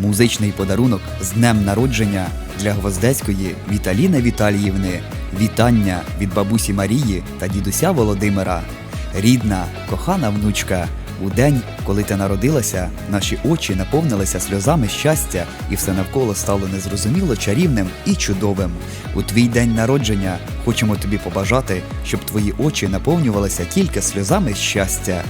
Музичний подарунок з днем народження для Гвоздецької Віталіни Віталіївни. Вітання від бабусі Марії та дідуся Володимира. Рідна, кохана внучка. У день, коли ти народилася, наші очі наповнилися сльозами щастя, і все навколо стало незрозуміло чарівним і чудовим. У твій день народження хочемо тобі побажати, щоб твої очі наповнювалися тільки сльозами щастя,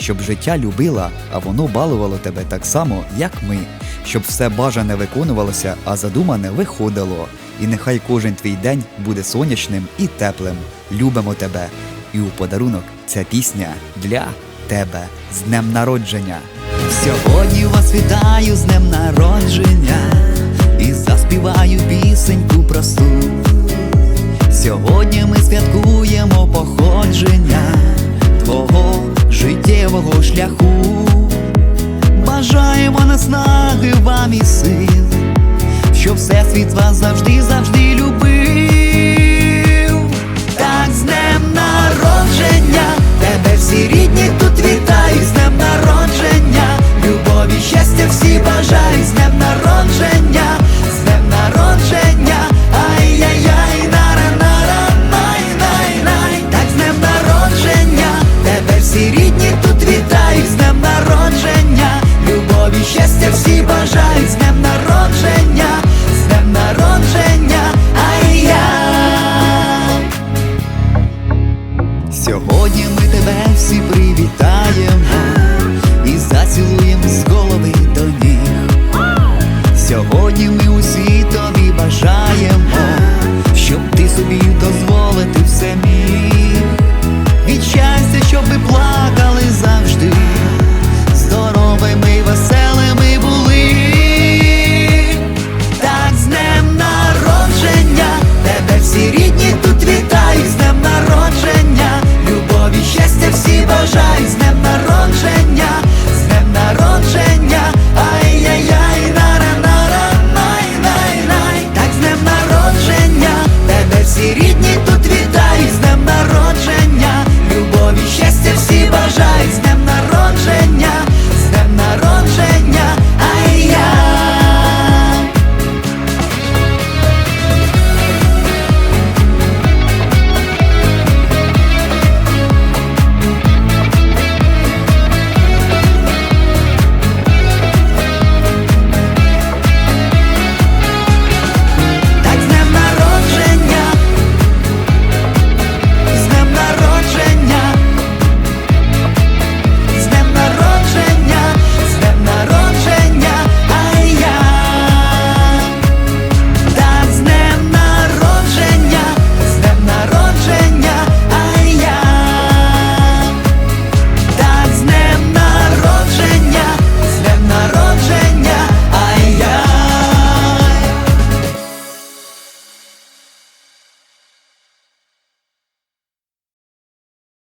щоб життя любила, а воно балувало тебе так само, як ми, щоб все бажане виконувалося, а задумане виходило. І нехай кожен твій день буде сонячним і теплим. Любимо тебе. І у подарунок ця пісня для тебе з днем народження. Сьогодні вас вітаю з днем народження і заспіваю пісеньку просту. Сьогодні ми святкуємо походження твого життєвого шляху. Наснаги вам і сил, що всесвіт вас завжди, завжди щастя всі бажають,